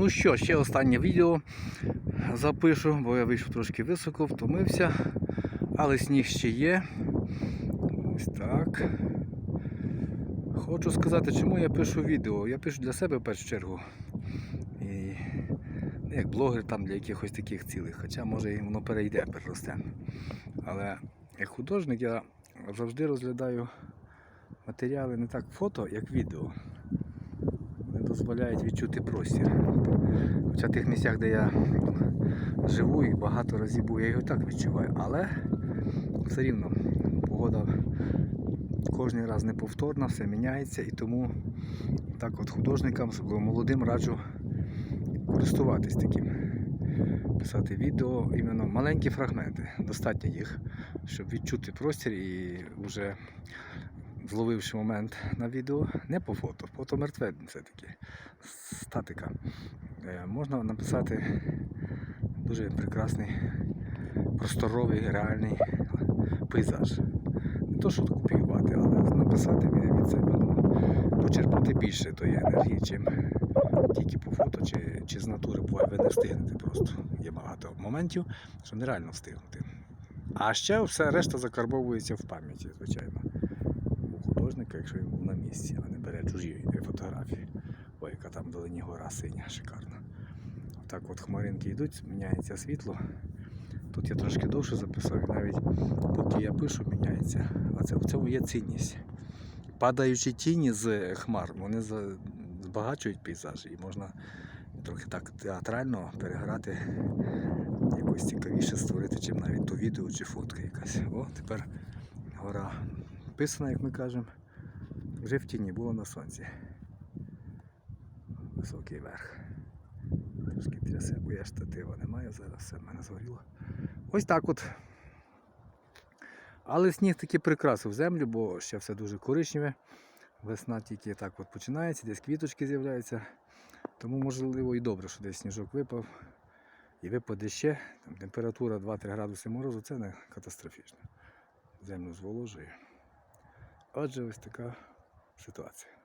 Ну що, ще останнє відео запишу, бо я вийшов трошки високо, втомився, але сніг ще є. Ось так. Хочу сказати, чому я пишу відео. Я пишу для себе в першу чергу. І як блогер там для якихось таких цілей, хоча може і воно перейде, переросте. Але як художник я завжди розглядаю матеріали не так фото, як відео. Дозволяють відчути простір. Хоча в тих місцях, де я живу і багато разів був, я його так відчуваю. Але все рівно погода кожен раз неповторна, все міняється і тому так от художникам, особливо молодим, раджу користуватись таким. Писати відео, іменно маленькі фрагменти. Достатньо їх, щоб відчути простір і вже зловивши момент на відео, не по фото, фото мертве все-таки, статика. Е, Можна написати дуже прекрасний, просторовий, реальний пейзаж. Не то, що копіювати, але написати від себе, ну, почерпнути більше тої енергії, чим тільки по фото чи, чи з натури буває, ви не встигнете просто. Є багато моментів, що нереально встигнути. А ще все решта закарбовується в пам'яті, звичайно. Художника, якщо він був на місці, а не бере чужі фотографії. Ой, яка там вдалині гора синя, шикарна. Так от хмаринки йдуть, міняється світло. Тут я трошки довше записав, і навіть поки я пишу, міняється. А це в цьому є цінність. Падаючі тіні з хмар, вони збагачують пейзаж і можна трохи так театрально переграти, якось цікавіше створити, чим навіть то відео чи фотка якась. О, тепер гора писана, як ми кажемо, вже в тіні було на сонці. Високий верх. Трошки трясе, бо я штатива не маю зараз, все в мене згоріло. Ось так от. Але сніг таки прикрасив землю, бо ще все дуже коричневе. Весна тільки так от починається, десь квіточки з'являються. Тому можливо і добре, що десь сніжок випав. І випаде ще. Там, температура 2-3 градуси морозу це не катастрофічно. Землю зволожує. Отже, ось така ситуація.